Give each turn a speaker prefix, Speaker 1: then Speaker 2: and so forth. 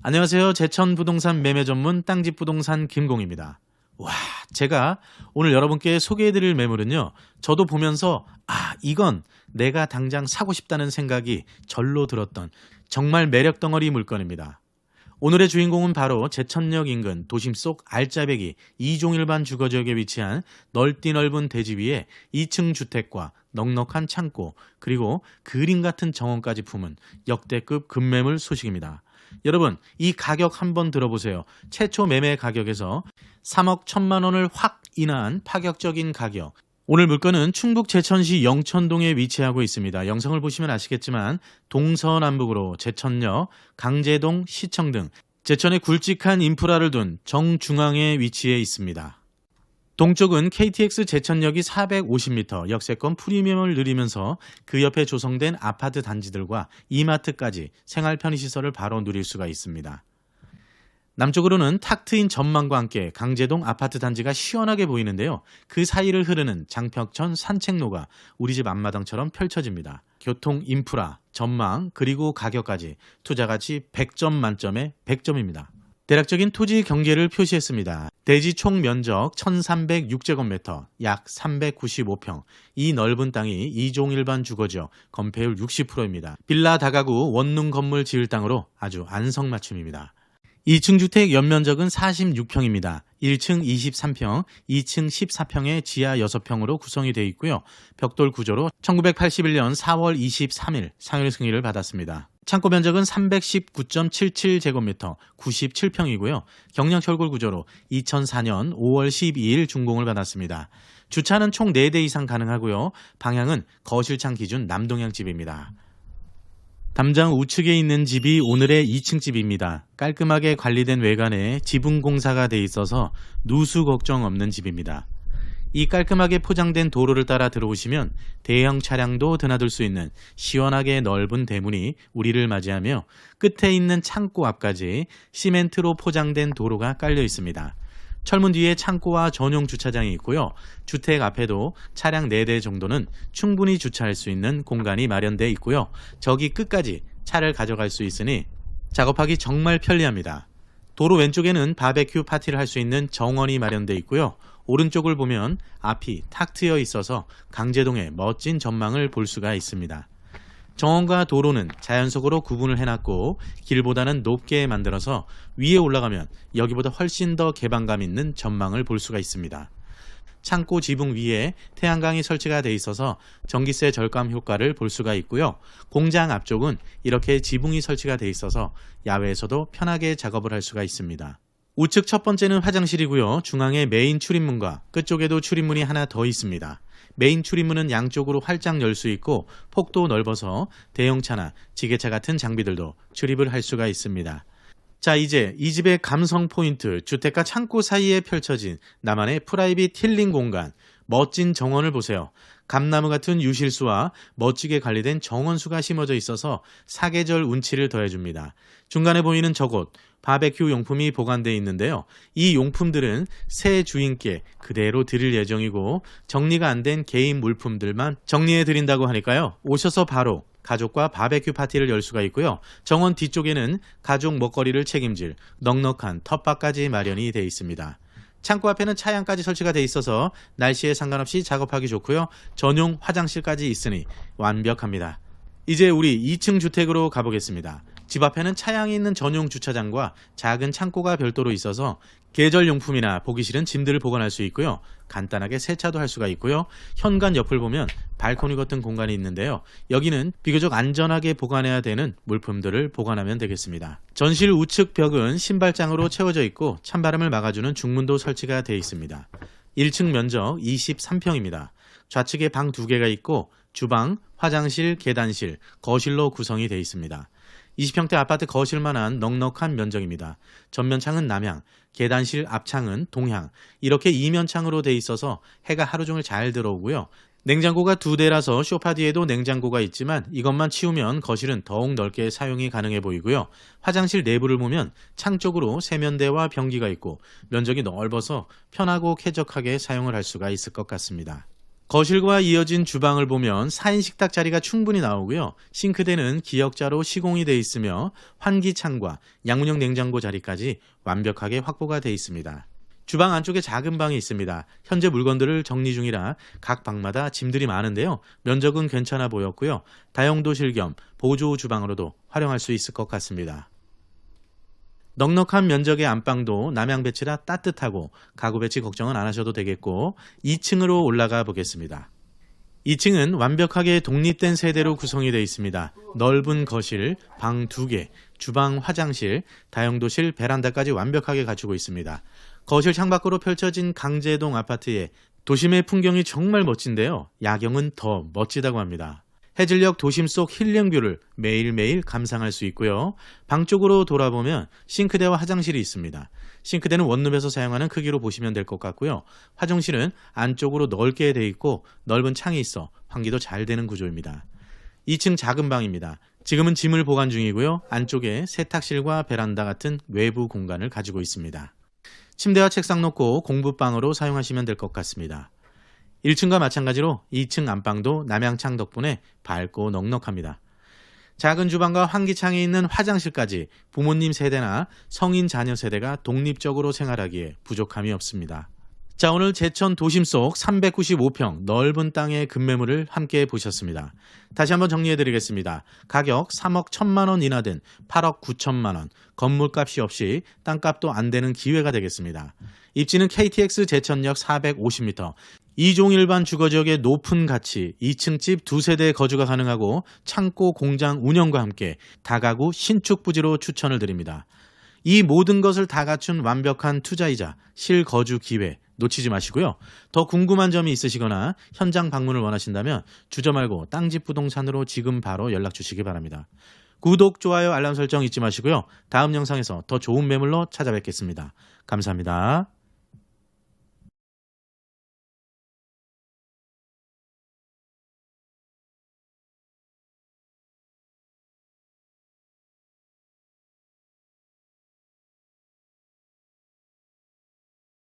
Speaker 1: 안녕하세요. 제천 부동산 매매 전문 땅집 부동산 김공입니다. 와, 제가 오늘 여러분께 소개해드릴 매물은요. 저도 보면서 아, 이건 내가 당장 사고 싶다는 생각이 절로 들었던 정말 매력 덩어리 물건입니다. 오늘의 주인공은 바로 제천역 인근 도심 속 알짜배기 이종일반 주거지역에 위치한 넓디 넓은 대지 위에 2층 주택과 넉넉한 창고 그리고 그림 같은 정원까지 품은 역대급 급매물 소식입니다. 여러분 이 가격 한번 들어보세요. 최초 매매 가격에서 3억 1천만 원을 확 인하한 파격적인 가격. 오늘 물건은 충북 제천시 영천동에 위치하고 있습니다. 영상을 보시면 아시겠지만 동서남북으로 제천역, 강제동, 시청 등 제천의 굵직한 인프라를 둔 정중앙에 위치해 있습니다. 동쪽은 KTX 제천역이 450m 역세권 프리미엄을 누리면서 그 옆에 조성된 아파트 단지들과 이마트까지 생활 편의시설을 바로 누릴 수가 있습니다. 남쪽으로는 탁 트인 전망과 함께 강제동 아파트 단지가 시원하게 보이는데요. 그 사이를 흐르는 장평천 산책로가 우리 집 앞마당처럼 펼쳐집니다. 교통 인프라, 전망, 그리고 가격까지 투자가치 100점 만점에 100점입니다. 대략적인 토지 경계를 표시했습니다. 대지 총 면적 1306제곱미터, 약 395평. 이 넓은 땅이 이종 일반 주거지역, 건폐율 60%입니다. 빌라 다가구 원룸 건물 지을 땅으로 아주 안성맞춤입니다. 2층 주택 연면적은 46평입니다. 1층 23평, 2층 14평의 지하 6평으로 구성이 되어 있고요. 벽돌 구조로 1981년 4월 23일 상열 승인을 받았습니다. 창고 면적은 319.77제곱미터, 97평이고요. 경량 철골 구조로 2004년 5월 12일 준공을 받았습니다. 주차는 총 4대 이상 가능하고요. 방향은 거실창 기준 남동향 집입니다. 담장 우측에 있는 집이 오늘의 2층 집입니다. 깔끔하게 관리된 외관에 지붕 공사가 돼 있어서 누수 걱정 없는 집입니다. 이 깔끔하게 포장된 도로를 따라 들어오시면 대형 차량도 드나들 수 있는 시원하게 넓은 대문이 우리를 맞이하며 끝에 있는 창고 앞까지 시멘트로 포장된 도로가 깔려 있습니다. 철문 뒤에 창고와 전용 주차장이 있고요. 주택 앞에도 차량 4대 정도는 충분히 주차할 수 있는 공간이 마련되어 있고요. 저기 끝까지 차를 가져갈 수 있으니 작업하기 정말 편리합니다. 도로 왼쪽에는 바베큐 파티를 할 수 있는 정원이 마련되어 있고요. 오른쪽을 보면 앞이 탁 트여 있어서 강제동의 멋진 전망을 볼 수가 있습니다. 정원과 도로는 자연 속으로 구분을 해놨고 길보다는 높게 만들어서 위에 올라가면 여기보다 훨씬 더 개방감 있는 전망을 볼 수가 있습니다. 창고 지붕 위에 태양광이 설치가 돼 있어서 전기세 절감 효과를 볼 수가 있고요. 공장 앞쪽은 이렇게 지붕이 설치가 돼 있어서 야외에서도 편하게 작업을 할 수가 있습니다. 우측 첫 번째는 화장실이고요. 중앙에 메인 출입문과 끝쪽에도 출입문이 하나 더 있습니다. 메인 출입문은 양쪽으로 활짝 열 수 있고 폭도 넓어서 대형차나 지게차 같은 장비들도 출입을 할 수가 있습니다. 자, 이제 이 집의 감성 포인트, 주택과 창고 사이에 펼쳐진 나만의 프라이빗 힐링 공간, 멋진 정원을 보세요. 감나무 같은 유실수와 멋지게 관리된 정원수가 심어져 있어서 사계절 운치를 더해줍니다. 중간에 보이는 저곳, 바베큐 용품이 보관되어 있는데요. 이 용품들은 새 주인께 그대로 드릴 예정이고 정리가 안 된 개인 물품들만 정리해 드린다고 하니까요. 오셔서 바로 가족과 바베큐 파티를 열 수가 있고요. 정원 뒤쪽에는 가족 먹거리를 책임질 넉넉한 텃밭까지 마련이 되어 있습니다. 창고 앞에는 차양까지 설치가 되어 있어서 날씨에 상관없이 작업하기 좋고요. 전용 화장실까지 있으니 완벽합니다. 이제 우리 2층 주택으로 가보겠습니다. 집 앞에는 차량이 있는 전용 주차장과 작은 창고가 별도로 있어서 계절용품이나 보기 싫은 짐들을 보관할 수 있고요. 간단하게 세차도 할 수가 있고요. 현관 옆을 보면 발코니 같은 공간이 있는데요. 여기는 비교적 안전하게 보관해야 되는 물품들을 보관하면 되겠습니다. 전실 우측 벽은 신발장으로 채워져 있고 찬바람을 막아주는 중문도 설치가 되어 있습니다. 1층 면적 23평입니다. 좌측에 방 2개가 있고 주방, 화장실, 계단실, 거실로 구성이 되어 있습니다. 20평대 아파트 거실만한 넉넉한 면적입니다. 전면창은 남향, 계단실 앞창은 동향, 이렇게 이면창으로 돼 있어서 해가 하루 종일 잘 들어오고요. 냉장고가 두 대라서 쇼파 뒤에도 냉장고가 있지만 이것만 치우면 거실은 더욱 넓게 사용이 가능해 보이고요. 화장실 내부를 보면 창 쪽으로 세면대와 변기가 있고 면적이 넓어서 편하고 쾌적하게 사용을 할 수가 있을 것 같습니다. 거실과 이어진 주방을 보면 4인 식탁 자리가 충분히 나오고요. 싱크대는 기역자로 시공이 돼 있으며 환기창과 양문형 냉장고 자리까지 완벽하게 확보가 돼 있습니다. 주방 안쪽에 작은 방이 있습니다. 현재 물건들을 정리 중이라 각 방마다 짐들이 많은데요. 면적은 괜찮아 보였고요. 다용도실 겸 보조 주방으로도 활용할 수 있을 것 같습니다. 넉넉한 면적의 안방도 남양 배치라 따뜻하고 가구 배치 걱정은 안 하셔도 되겠고 2층으로 올라가 보겠습니다. 2층은 완벽하게 독립된 세대로 구성이 되어 있습니다. 넓은 거실, 방 2개, 주방, 화장실, 다용도실, 베란다까지 완벽하게 갖추고 있습니다. 거실 창밖으로 펼쳐진 강제동 아파트에 도심의 풍경이 정말 멋진데요. 야경은 더 멋지다고 합니다. 해질녘 도심 속 힐링뷰를 매일매일 감상할 수 있고요. 방 쪽으로 돌아보면 싱크대와 화장실이 있습니다. 싱크대는 원룸에서 사용하는 크기로 보시면 될 것 같고요. 화장실은 안쪽으로 넓게 돼 있고 넓은 창이 있어 환기도 잘 되는 구조입니다. 2층 작은 방입니다. 지금은 짐을 보관 중이고요. 안쪽에 세탁실과 베란다 같은 외부 공간을 가지고 있습니다. 침대와 책상 놓고 공부방으로 사용하시면 될 것 같습니다. 1층과 마찬가지로 2층 안방도 남양창 덕분에 밝고 넉넉합니다. 작은 주방과 환기창이 있는 화장실까지 부모님 세대나 성인 자녀 세대가 독립적으로 생활하기에 부족함이 없습니다. 자, 오늘 제천 도심 속 395평 넓은 땅의 급매물을 함께 보셨습니다. 다시 한번 정리해 드리겠습니다. 가격 3억 1천만 원 이하든 8억 9천만 원, 건물값이 없이 땅값도 안 되는 기회가 되겠습니다. 입지는 KTX 제천역 450m, 이종 일반 주거지역의 높은 가치, 2층 집 두세대 거주가 가능하고 창고 공장 운영과 함께 다가구 신축 부지로 추천을 드립니다. 이 모든 것을 다 갖춘 완벽한 투자이자 실거주 기회 놓치지 마시고요. 더 궁금한 점이 있으시거나 현장 방문을 원하신다면 주저 말고 땅집 부동산으로 지금 바로 연락 주시기 바랍니다. 구독, 좋아요, 알람 설정 잊지 마시고요. 다음 영상에서 더 좋은 매물로 찾아뵙겠습니다. 감사합니다.